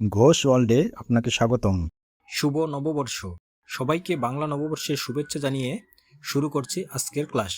ঘোষ ওয়ার্ল্ডে আপনাকে স্বাগতম। শুভ নববর্ষ। সবাইকে বাংলা নববর্ষের শুভেচ্ছা জানিয়ে শুরু করছি আজকের class.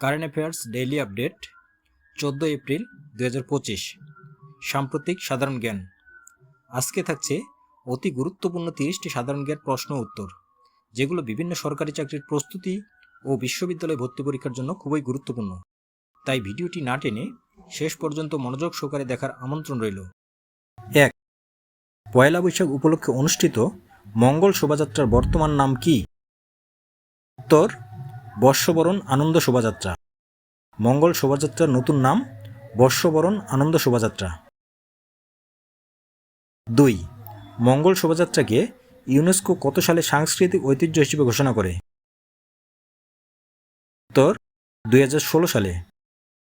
Current affairs daily update, চোদ্দ এপ্রিল দু হাজার পঁচিশ। সাম্প্রতিক সাধারণ জ্ঞান। আজকে থাকছে অতি গুরুত্বপূর্ণ তিরিশটি সাধারণ জ্ঞান প্রশ্ন উত্তর, যেগুলো বিভিন্ন সরকারি চাকরির প্রস্তুতি ও বিশ্ববিদ্যালয় ভর্তি পরীক্ষার জন্য খুবই গুরুত্বপূর্ণ। তাই ভিডিওটি না টেনে শেষ পর্যন্ত মনোযোগ সহকারে দেখার আমন্ত্রণ রইল। এক পয়লা বৈশাখ উপলক্ষে অনুষ্ঠিত মঙ্গল শোভাযাত্রার বর্তমান নাম কি? উত্তর, বর্ষবরণ আনন্দ শোভাযাত্রা। মঙ্গল শোভাযাত্রার নতুন নাম, বর্ষবরণ আনন্দ শোভাযাত্রা। দুই, মঙ্গল শোভাযাত্রাকে ইউনেস্কো কত সালে সাংস্কৃতিক ঐতিহ্য হিসেবে ঘোষণা করে? উত্তর, দুই হাজার ষোলো সালে।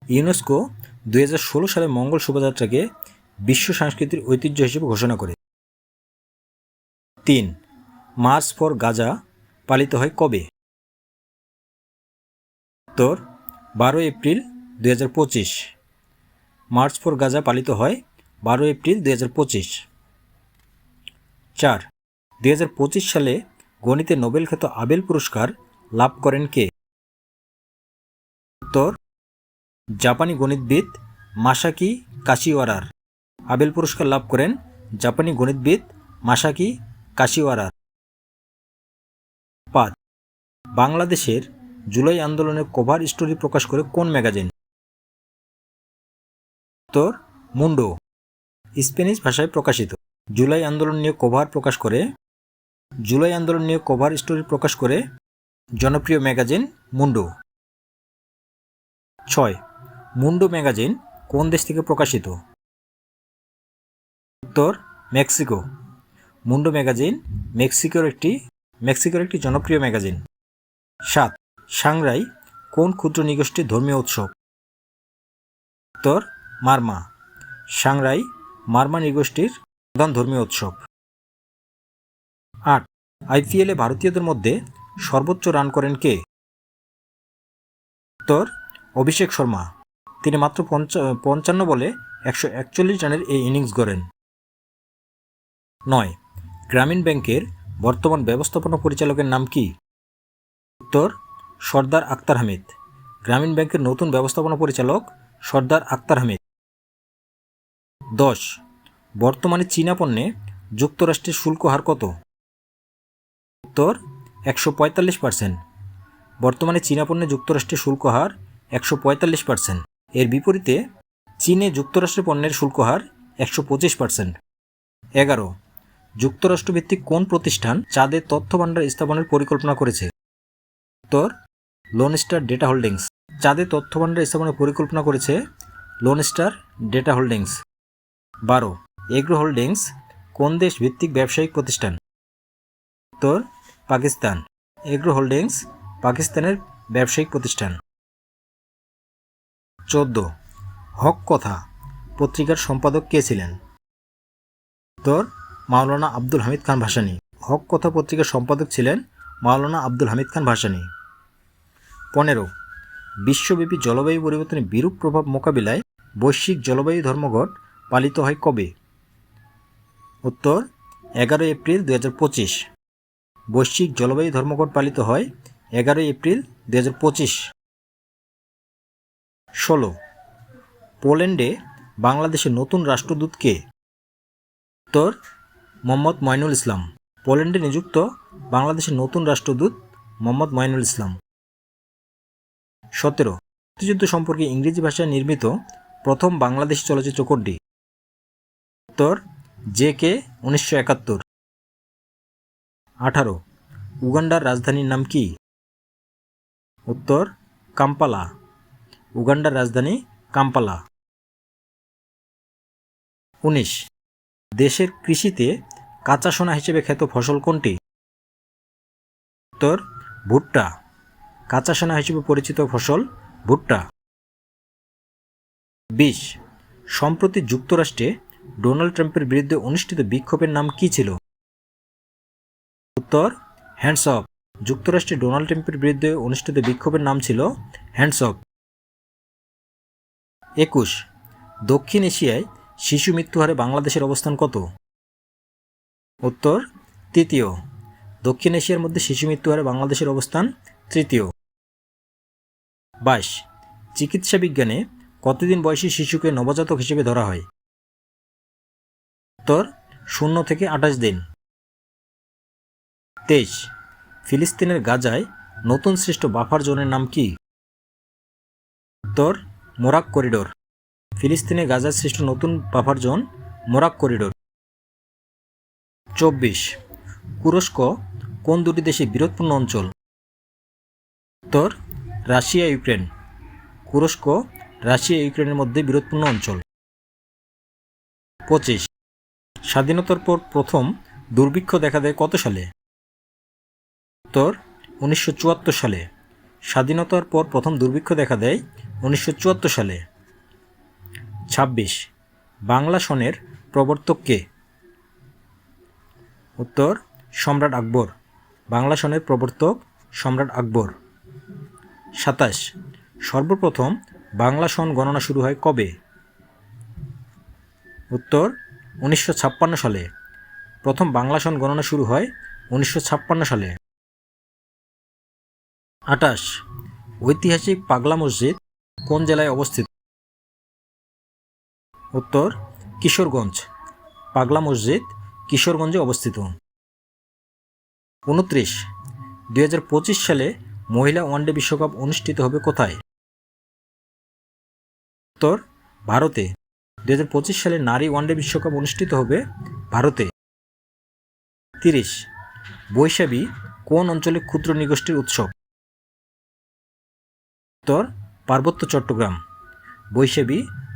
ইউনেস্কো দুই হাজার ষোলো সালে মঙ্গল শোভাযাত্রাকে বিশ্ব সাংস্কৃতিক ঐতিহ্য হিসেবে ঘোষণা করে। তিন, মার্চ ফর গাজা পালিত হয় কবে? উত্তর বারো এপ্রিল দু হাজার পঁচিশ। মার্চ ফর গাজা পালিত হয় বারো এপ্রিল দুই চার, দুই সালে গণিতে নোবেল খ্যাত আবেল পুরস্কার লাভ করেন কে? উত্তর জাপানি গণিতবিদ মাসাকি কাশিওয়ারার। আবেল পুরস্কার লাভ করেন জাপানি গণিতবিদ মাসাকি কাশিওয়ারার পাঁচ বাংলাদেশের জুলাই আন্দোলনের কভার স্টোরি প্রকাশ করে কোন ম্যাগাজিন উত্তর, মুন্ডো স্প্যানিশ ভাষায় প্রকাশিত। জুলাই আন্দোলন নিয়ে কভার প্রকাশ করে, জুলাই আন্দোলন নিয়ে কভার স্টোরি প্রকাশ করে জনপ্রিয় ম্যাগাজিন মুন্ডো। ছয়, মুন্ডো ম্যাগাজিন কোন দেশ থেকে প্রকাশিত? উত্তর, মেক্সিকো। মুন্ডো ম্যাগাজিন, মেক্সিকোর একটি মেক্সিকোর একটি জনপ্রিয় ম্যাগাজিন। সাত, সাংরাই, কোন ক্ষুদ্র নিগোষ্ঠীর ধর্মীয় উৎসব? উত্তর মারমা। সাংরাই, মারমা নিগোষ্ঠীর প্রধান ধর্মীয় উৎসব। আট, আইপিএলে ভারতীয়দের মধ্যে সর্বোচ্চ রান করেন কে? উত্তর অভিষেক শর্মা। তিনি মাত্র পঞ্চান্ন বলে একশো একচল্লিশ রানের এই ইনিংস গড়েন। নয় গ্রামীণ ব্যাংকের বর্তমান ব্যবস্থাপনা পরিচালকের নাম কি? উত্তর, সর্দার আক্তার হামিদ। গ্রামীণ ব্যাংকের নতুন ব্যবস্থাপনা পরিচালক, সর্দার আক্তার হামিদ। দশ, বর্তমানে চীনা পণ্যে যুক্তরাষ্ট্রের শুল্ক হার কত? উত্তর, একশো পঁয়তাল্লিশ পার্সেন্ট। বর্তমানে চীনা পণ্যে যুক্তরাষ্ট্রের শুল্ক হার একশো পঁয়তাল্লিশ পার্সেন্ট। এর বিপরীতে চীনে যুক্তরাষ্ট্রের পণ্যের শুল্ক হার একশো পঁচিশ পার্সেন্ট। এগারো যুক্তরাষ্ট্রভিত্তিক কোন প্রতিষ্ঠান চাঁদে তথ্য ভাণ্ডার স্থাপনের পরিকল্পনা করেছে? উত্তর লোন স্টার ডেটা হোল্ডিংস চাঁদে তথ্য ভাণ্ডার স্থাপনের পরিকল্পনা করেছে লোন স্টার ডেটা হোল্ডিংস বারো এগ্রো হোল্ডিংস কোন দেশ ভিত্তিক ব্যবসায়িক প্রতিষ্ঠান? উত্তর, পাকিস্তান। এগ্রো হোল্ডিংস পাকিস্তানের ব্যবসায়িক প্রতিষ্ঠান। চোদ্দ, হক কথা। পত্রিকার সম্পাদক কে ছিলেন? উত্তর মাওলানা আব্দুল হামিদ খান ভাসানী। হক কথা পত্রিকার সম্পাদক ছিলেন মাওলানা আব্দুল হামিদ খান ভাসানী। পনেরো, বিশ্বব্যাপী জলবায়ু পরিবর্তনের বিরূপ প্রভাব মোকাবিলায় বৈশ্বিক জলবায়ু ধর্মঘট পালিত হয় কবে? উত্তর এগারো এপ্রিল দু হাজার পঁচিশ। বৈশ্বিক জলবায়ু ধর্মঘট পালিত হয় এগারোই এপ্রিল দু হাজার পঁচিশ। ষোলো, পোল্যান্ডে বাংলাদেশের নতুন রাষ্ট্রদূতকে। উত্তর মোহাম্মদ ময়নুল ইসলাম। পোল্যান্ডে নিযুক্ত বাংলাদেশের নতুন রাষ্ট্রদূত মোহাম্মদ ময়নুল ইসলাম। সতেরো। মুক্তিযুদ্ধ সম্পর্কে ইংরেজি ভাষায় নির্মিত প্রথম বাংলাদেশি চলচ্চিত্র কোনটি? উত্তর, জে কে, উনিশশো একাত্তর। আঠারো। উগান্ডার রাজধানীর নাম কি? উত্তর, কাম্পালা। উগান্ডার রাজধানী কাম্পালা। উনিশ। দেশের কৃষিতে কাঁচা সোনা হিসেবে খ্যাত ফসল কোনটি? উত্তর, ভুট্টা। কাঁচা সোনা হিসেবে পরিচিত ফসল ভুট্টা। বিশ, সম্প্রতি যুক্তরাষ্ট্রে ডোনাল্ড ট্রাম্পের বিরুদ্ধে অনুষ্ঠিত বিক্ষোভের নাম কি ছিল? উত্তর, হ্যান্ডস অফ। যুক্তরাষ্ট্রে ডোনাল্ড ট্রাম্পের বিরুদ্ধে অনুষ্ঠিত বিক্ষোভের নাম ছিল হ্যান্ডস অফ। একুশ, দক্ষিণ এশিয়ায় শিশু মৃত্যু হারে বাংলাদেশের অবস্থান কত? উত্তর, তৃতীয়। দক্ষিণ এশিয়ার মধ্যে শিশু মৃত্যু হারে বাংলাদেশের অবস্থান তৃতীয়। বাইশ। চিকিৎসা বিজ্ঞানে কতদিন বয়সী শিশুকে নবজাতক হিসেবে ধরা হয়? উত্তর, শূন্য থেকে আঠাশ দিন। তেইশ। ফিলিস্তিনের গাজায় নতুন সৃষ্ট বাফার জোনের নাম কি? উত্তর, মোরাক করিডোর। ফিলিস্তিনে গাজার সৃষ্ট নতুন বাফার জোন মোরাক করিডোর। চব্বিশ, কুরস্ক কোন দুটি দেশে বিরোধপূর্ণ অঞ্চল? উত্তর, রাশিয়া, ইউক্রেন। কুরস্ক, রাশিয়া, ইউক্রেনের মধ্যে বিরোধপূর্ণ অঞ্চল। পঁচিশ, স্বাধীনতার পর প্রথম দুর্ভিক্ষ দেখা দেয় কত সালে? উত্তর, উনিশশো চুয়াত্তর সালে। স্বাধীনতার পর প্রথম দুর্ভিক্ষ দেখা দেয় উনিশশো চুয়াত্তর সালে। ছাব্বিশ। বাংলা সনের প্রবর্তক কে? উত্তর, সম্রাট আকবর। বাংলা সনের প্রবর্তক সম্রাট আকবর। সাতাশ। সর্বপ্রথম বাংলা সন গণনা শুরু হয় কবে? উত্তর, উনিশশো ছাপ্পান্ন সালে। প্রথম বাংলা সন গণনা শুরু হয় উনিশশো ছাপ্পান্ন সালে। আটাশ ঐতিহাসিক পাগলা মসজিদ কোন জেলায় অবস্থিত? উত্তর, কিশোরগঞ্জ, পাগলা মসজিদ, কিশোরগঞ্জে অবস্থিত। উনত্রিশ, দুই সালে মহিলা ওয়ানডে বিশ্বকাপ অনুষ্ঠিত হবে কোথায়? উত্তর, ভারতে। দু হাজার পঁচিশ সালে নারী ওয়ানডে বিশ্বকাপ অনুষ্ঠিত হবে ভারতে। তিরিশ, বৈশাখী কোন অঞ্চলে ক্ষুদ্র নিগোষ্ঠীর উৎসব? উত্তর, পার্বত্য চট্টগ্রাম। বৈশাখী